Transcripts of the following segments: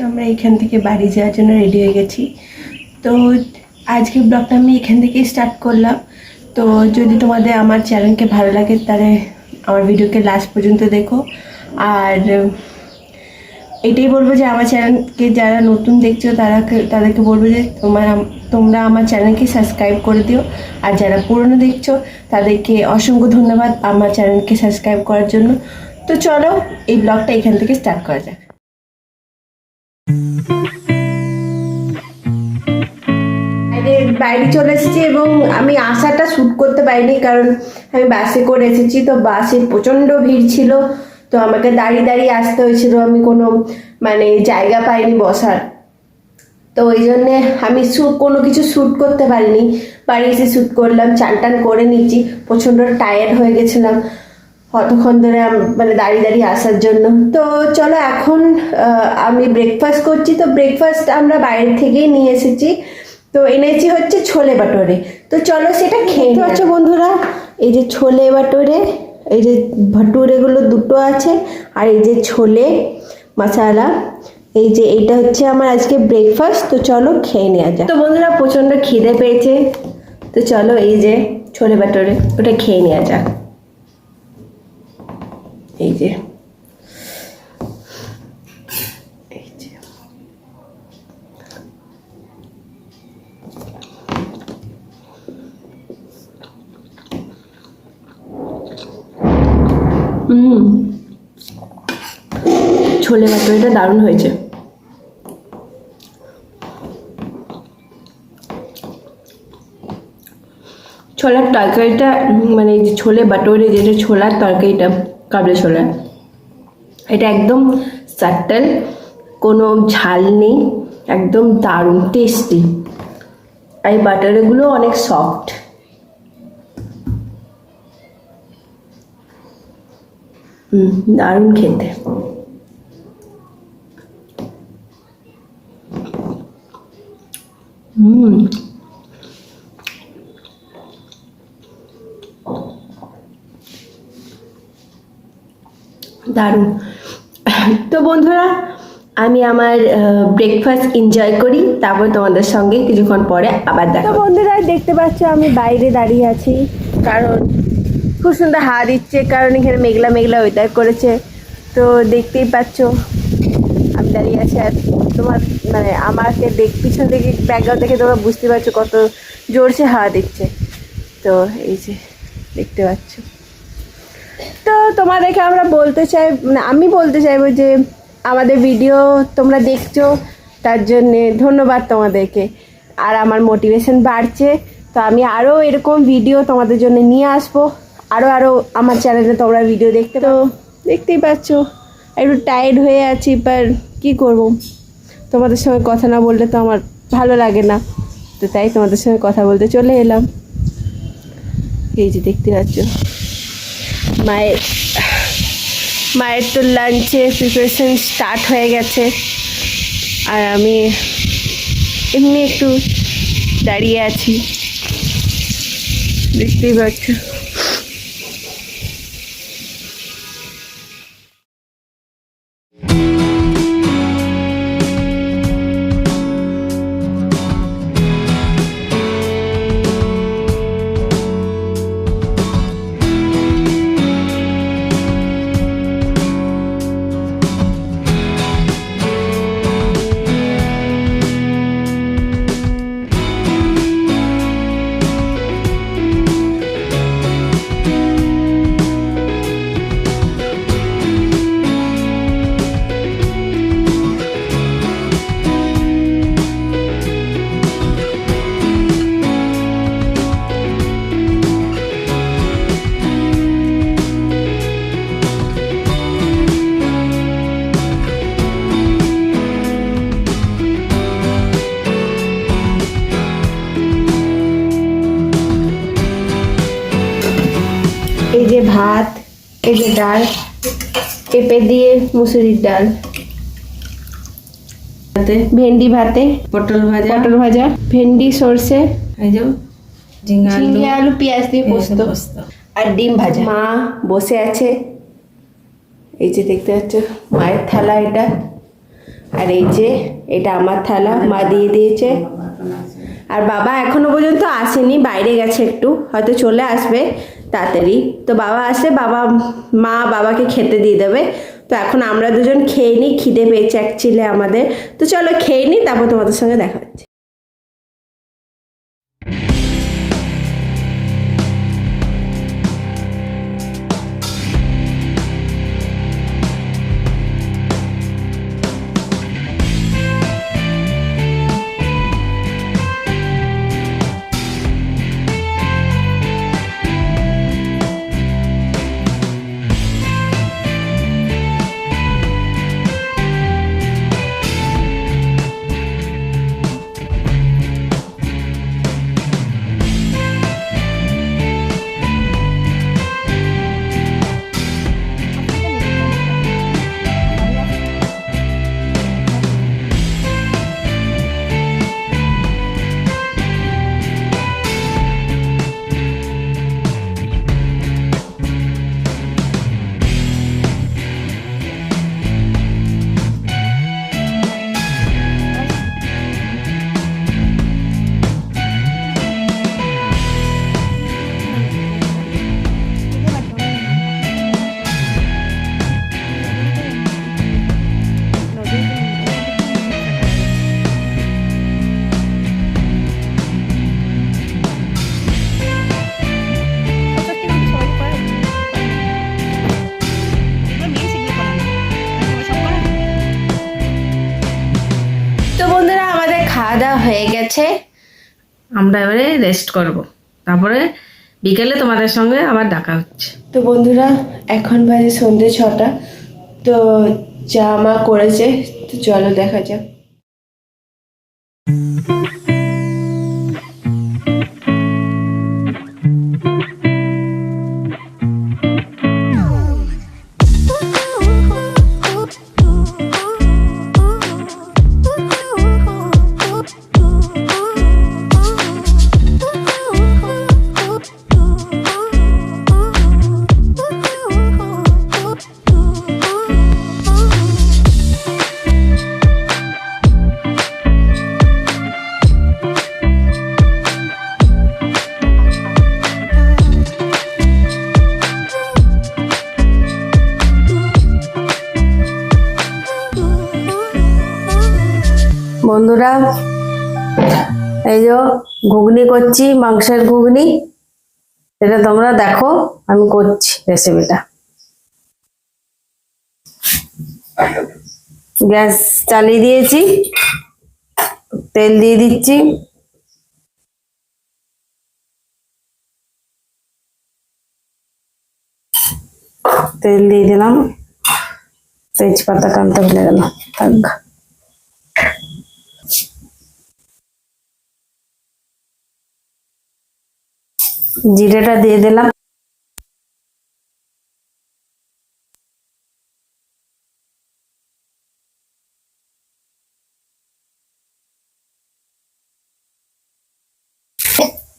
আমরা এখান থেকে বাড়ি যাওয়ার জন্য রেডি হয়ে গেছি। তো আজকে ব্লগটা আমি এখান থেকেই স্টার্ট করলাম। তো যদি তোমাদের আমার চ্যানেলকে ভালো লাগে, তাহলে আমার ভিডিওকে লাস্ট পর্যন্ত দেখো। আর এটাই বলব যে আমার চ্যানেলকে যারা নতুন দেখছ, তারা তাদেরকে বলব যে তোমার তোমরা আমার চ্যানেলকে সাবস্ক্রাইব করে দিও। আর যারা পুরনো দেখছ, তাদেরকে অসংখ্য ধন্যবাদ আমার চ্যানেলকে সাবস্ক্রাইব করার জন্য। তো চলো, এই ব্লগটা এখান থেকে স্টার্ট করা যাক। বাইরে বাইরে চলে এসেছি এবং আমি আসাটা শ্যুট করতে পারিনি কারণ আমি বাসে করে এসেছি। তো বাসে প্রচণ্ড ভিড় ছিল। তো আমাকে দাঁড়িয়ে দাঁড়িয়ে আসতে হয়েছিল। আমি কোনো মানে জায়গা পাইনি বসার। তো ওই জন্যে আমি কোনো কিছু শ্যুট করতে পারিনি। বাড়ি এসে শ্যুট করলাম, চান টান করে নিচ্ছি। প্রচণ্ড টায়ার্ড হয়ে গেছিলাম কতক্ষণ ধরে মানে দাঁড়িয়ে দাঁড়িয়ে আসার জন্য। তো চলো এখন আমি ব্রেকফাস্ট করছি। তো ব্রেকফাস্ট আমরা বাইরে থেকেই নিয়ে এসেছি। তো এনেছি হচ্ছে ছোলে বাটোরে। তো চলো সেটা খেয়ে পাচ্ছ বন্ধুরা এই যে ছোলে বাটোরে এই যে ভাটুরেগুলো দুটো আছে আর এই যে ছোলে মশালা এই যে এইটা হচ্ছে আমার আজকে ব্রেকফাস্ট তো চলো খেয়ে নেওয়া যাক। তো বন্ধুরা প্রচণ্ড খিদে পেয়েছে। তো চলো এই যে ছোলে বাটোরে ওটা খেয়ে নেওয়া যাক। এই যে। ছোলে ভাটোরিটা দারুণ হয়েছে। ছোলার তরকারিটা মানে যে ছোলে বাটোরে যেটা ছোলার তরকারিটা, কাবলে ছোলা, এটা একদম সাটল কোনো ঝাল নেই, একদম দারুণ টেস্টি আর এই বাটারগুলো অনেক সফট হুম, দারুণ খেতে। হুম দারুণ। তো বন্ধুরা আমি আমার ব্রেকফাস্ট এনজয় করি তারপর তোমাদের সঙ্গে কিছুক্ষণ পরে আবার দেখা বন্ধুরা দেখতে পাচ্ছ আমি বাইরে দাঁড়িয়ে আছি কারণ খুব সুন্দর হাওয়া দিচ্ছে কারণ এখানে মেঘলা মেঘলা ওয়েদার করেছে। তো দেখতেই পাচ্ছ দাঁড়িয়ে আছে আর তোমার মানে আমাকে দেখ, পিছন থেকে ব্যাকগ্রাউন্ড থেকে তোমরা বুঝতে পারছ কত জোরসে হাওয়া দিচ্ছে। তো এই যে দেখতে পাচ্ছ। তো তোমাদেরকে আমরা বলতে চাই মানে আমি বলতে চাইব যে আমাদের ভিডিও তোমরা দেখছ, তার জন্যে ধন্যবাদ তোমাদেরকে। আর আমার মোটিভেশন বাড়ছে, তো আমি আরও এরকম ভিডিও তোমাদের জন্য নিয়ে আসব। আরও আরও আমার চ্যানেলে তোমরা ভিডিও দেখতে তো দেখতেই পাচ্ছ। একটু টায়ার্ড হয়ে আছি বাট কী করব? তোমাদের সঙ্গে কথা না বললে তো আমার ভালো লাগে না। তো তাই তোমাদের সঙ্গে কথা বলতে চলে এলাম। এই যে দেখতে পাচ্ছ, মায়ের মায়ের তো লাঞ্চে প্রিপারেশন স্টার্ট হয়ে গেছে। আর আমি এমনি একটু দাঁড়িয়ে আছি। দেখতেই পাচ্ছ। ডাল পেঁপে দিয়ে মুসুরির ডাল। ভাতে? ভেন্ডি ভাতে। পটল ভাজা। পটল ভাজা। ভেন্ডি সর্ষে। আলু। ঝিঙে আলু পেঁয়াজ দিয়ে পোস্ত। আর ডিম ভাজা। মা বসে আছে। এই যে দেখতে পাচ্ছ মায়ের থালা এটা। আর এই যে এটা আমার থালা মা দিয়ে দিয়েছে। আর বাবা এখনও পর্যন্ত আসেনি বাইরে গেছে একটু। হয়তো চলে আসবে। তাড়াতাড়ি। তো বাবা আসে, বাবা, মা বাবাকে খেতে দিয়ে দেবে। তো এখন আমরা দুজন খেয়ে নিই, খিদে পেয়েছে অ্যাকচুয়ালি আমাদের। তো চলো খেয়ে নিই, তারপর তোমাদের সঙ্গে দেখা হচ্ছে। গেছে আমরা এবারে রেস্ট করব। তারপরে বিকেলে তোমাদের সঙ্গে আবার দেখা হচ্ছে। তো বন্ধুরা, এখন বাজে সন্ধ্যে ছটা, তো যা মা করেছে, তো চলো দেখা যাক। বন্ধুরা এই যে ঘুগনি করছি, মাংসের ঘুগনি। এটা তোমরা দেখো, আমি করছি রেসিপিটা গ্যাস চালিয়ে দিয়েছি, তেল দিয়ে দিচ্ছি। তেল দিয়ে দিলাম তেজপাতা টানতে ভুলে গেল থাক। জিরেটা দিয়ে দিলাম।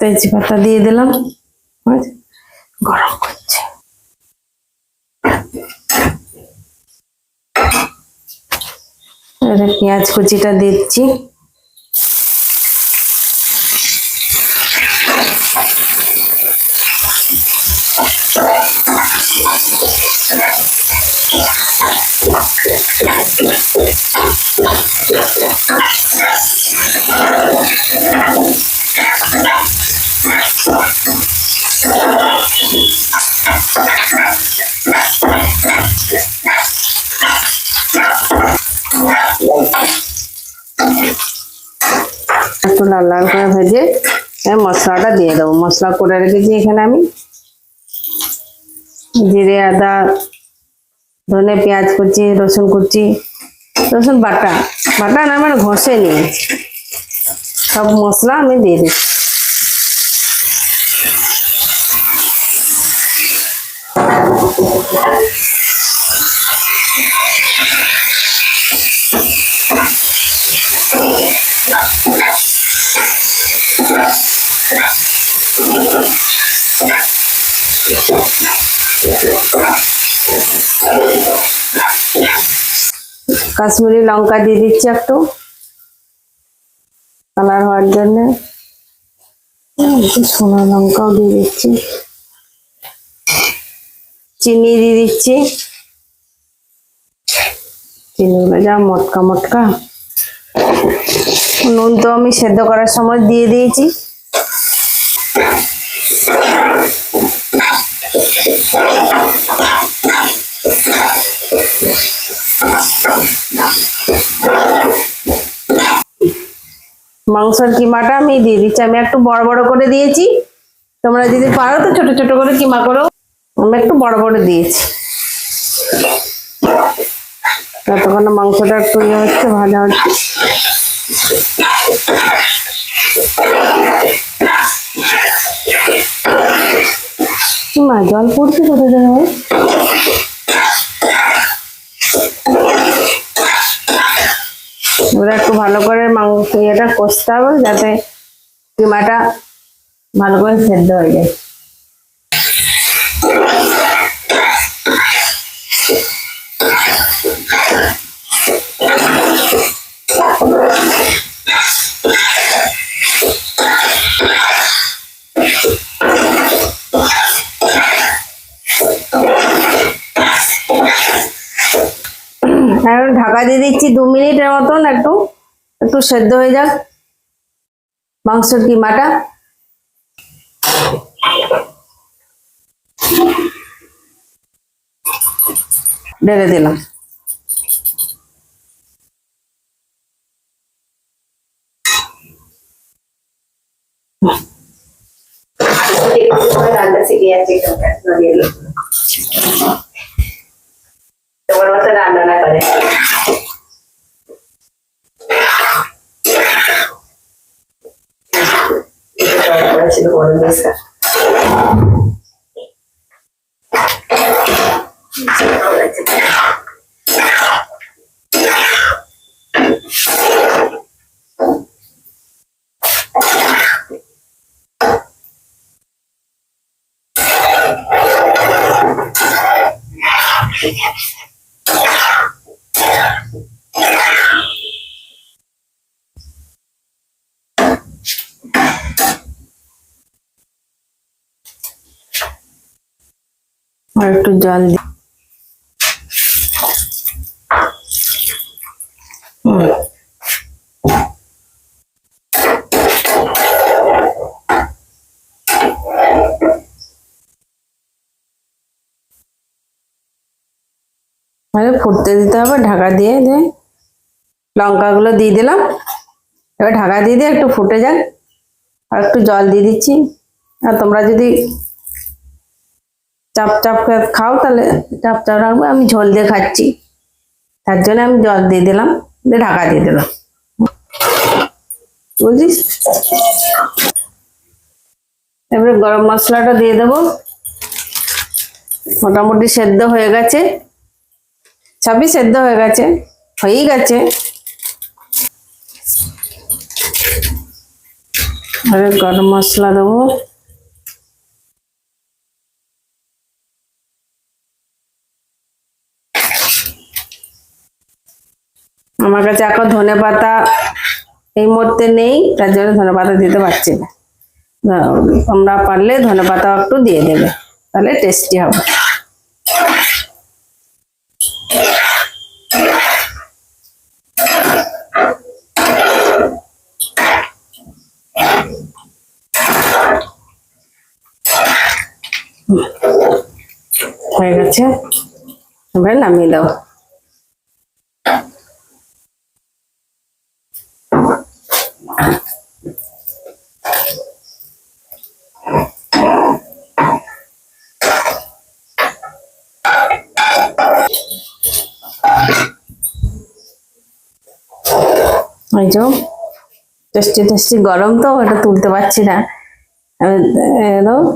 তেজপাতা দিয়ে দিলাম। গরম করছে। পেঁয়াজ কুচিটা দিচ্ছি। একটু লাল লাল করে ভেজে মশলাটা দিয়ে দেবো। মশলা করে রেখেছি এখানে আমি। জিরে, আদা, ধনে পেঁয়াজ কুচি, রসুন কুচি, রসুন বাটা। বাটা না মানে ঘষে নিয়েছি সব মশলা আমি দিয়ে দিচ্ছি। কাঁচা কাশ্মীরি লঙ্কা দিয়ে দিচ্ছি একটু। কালার হওয়ার জন্য। সোনা লঙ্কাও দিয়ে দিচ্ছি। চিনি দিয়ে দিচ্ছি। চিনিগুলো যা মটকা মটকা। নুন তো আমি সেদ্ধ করার সময় দিয়ে দিয়েছি। মাংসের কিমাটা আমি দিয়ে দিচ্ছি। আমি একটু বড় বড় করে দিয়েছি। তোমরা যদি পারো তো ছোট ছোট করে কিমা করো। আমি একটু বড় বড় দিয়েছি। ততক্ষণ মাংসটা একটু ইয়ে হচ্ছে, ভাজা হচ্ছে। জল পড়ছে কোথায় এবার একটু ভালো করে মাংস ইয়েটা কষতে হবে যাতে কিমাটা ভালো করে সেদ্ধ হয়ে যায়। এখন ঢাকা দিয়ে দিচ্ছি দু মিনিটের মতন একটু একটু সেদ্ধ হয়ে যাক। মাংসের কিমাটা ঢেলে দিলাম শিখে যাচ্ছে তোমার মতো রান্না না করে ছিল বড় মেসা আর একটু জল দিই হুম। আরে ফুটতে দিতে হবে ঢাকা দিয়ে দিয়ে লঙ্কাগুলো দিয়ে দিলাম এবার ঢাকা দিয়ে দিয়ে একটু ফুটে যাক আর একটু জল দিয়ে দিচ্ছি আর তোমরা যদি চাপ চাপ খাও তাহলে চাপ চাপ রাখব, আমি ঝোল দিয়ে খাচ্ছি। তার জন্য আমি জল দিয়ে দিলাম, দিয়ে ঢাকা দিয়ে দিলাম। বুঝিস এবারে গরম মশলাটা দিয়ে দেবো। মোটামুটি সেদ্ধ হয়ে গেছে। সবই সেদ্ধ হয়ে গেছে, হয়েই গেছে। এবারে গরম মশলা দেবো। আমার কাছে এখন ধনে পাতা এই মুহূর্তে নেই তার জন্য ধনে পাতা দিতে পারছি না। আহ, তোমরা পারলে ধনে পাতা একটু দিয়ে দেবে তাহলে টেস্টি হবে। হয়ে গেছে এবার নামিয়ে দাও। যে টেস্টি টেস্টি গরম তো এটা তুলতে পারছি না।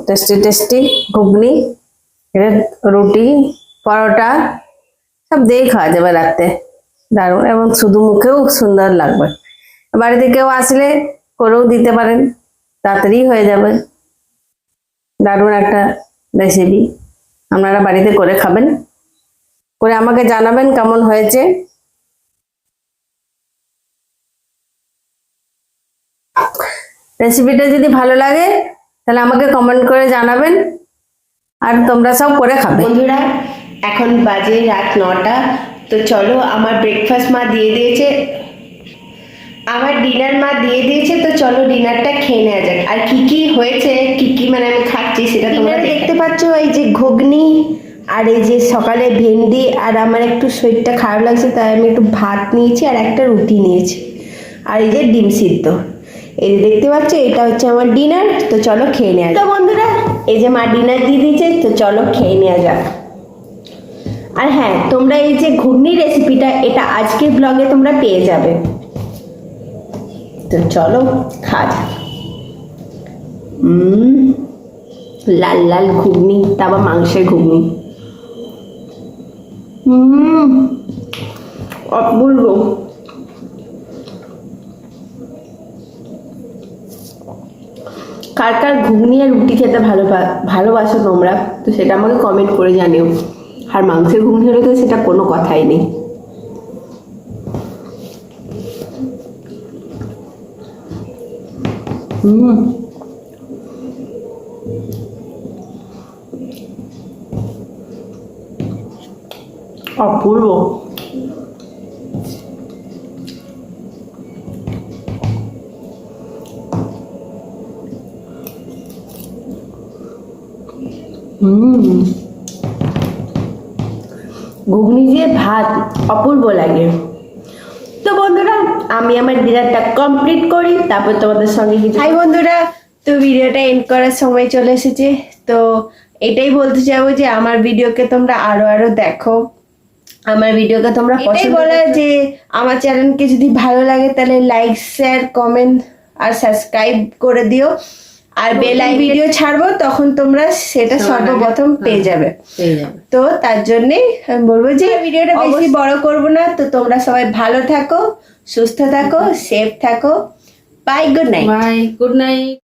টেস্টি টেস্টি ঘুগনি রুটি, পরোটা, সব দিয়ে খাওয়া যাবে রাতে দারুণ, এবং শুধু মুখেও সুন্দর লাগবে। বাড়িতে কেউ আসলে করেও দিতে পারেন, তাড়াতাড়ি হয়ে যাবে। দারুণ একটা রেসিপি আপনারা বাড়িতে করে খাবেন। করে আমাকে জানাবেন কেমন হয়েছে। রেসিপিটা যদি ভালো লাগে তাহলে আমাকে কমেন্ট করে জানাবেন। আর তোমরা সব করে খাবে। বন্ধুরা এখন বাজে রাত নটা। তো চলো আমার ব্রেকফাস্ট মা দিয়ে দিয়েছে। আমার ডিনার মা দিয়ে দিয়েছে তো চলো ডিনারটা খেয়ে নেওয়া যাক। আর কি কি হয়েছে কি কি মানে আমি খাচ্ছি সেটা তোমরা দেখতে পাচ্ছ এই যে ঘুগনি আর এই যে সকালে ভেন্ডি আর আমার একটু শরীরটা খারাপ লাগছে তাই আমি একটু ভাত নিয়েছি আর একটা রুটি নিয়েছি। আর এই যে ডিম সিদ্ধ। এই যে দেখতে পাচ্ছ, এটা হচ্ছে আমার ডিনার তো চলো খেয়ে নেওয়া যাক। বন্ধুরা, এই যে মা ডিনার দিয়ে দিয়েছে, তো চলো খেয়ে নেওয়া যাক। আর হ্যাঁ তোমরা এই যে ঘুগনি রেসিপিটা এটা আজকের ব্লগে তোমরা পেয়ে যাবে। তো চলো, খাওয়া যাক। লাল লাল ঘুগনি তারপর মাংসের ঘুগনি। হুম অপূর্ব। কার কার ঘুগনি আর রুটি খেতে ভালো ভালোবাসো তোমরা, তো সেটা আমাকে কমেন্ট করে জানিও। আর মাংসের ঘুগনি হলে তো সেটা কোনো কথাই নেই। হুম। অপূর্ব। হুম। ঘুগনি দিয়ে ভাত অপূর্ব লাগে। তো বন্ধুরা আমি আমার ডিনারটা কমপ্লিট করি তারপর তোমাদের সঙ্গে হাই বন্ধুরা তো ভিডিওটা এন্ড করার সময় চলে এসেছে। তো এটাই বলতে চাইব যে আমার ভিডিওকে তোমরা আরও আরও দেখো। আমার ভিডিওকে তোমরা এটাই বলা যে আমার চ্যানেলকে যদি ভালো লাগে তাহলে লাইক শেয়ার কমেন্ট আর সাবস্ক্রাইব করে দিও। আর বেল আই ভিডিও ছাড়বো তখন তোমরা সেটা সর্বপ্রথম পেয়ে যাবে। পেয়ে যাবে। তো তার জন্যে আমি বলব যে ভিডিওটা বেশি বড় করব না তো তোমরা সবাই ভালো থাকো সুস্থ থাকো সেফ থাকো। Bye good night bye good night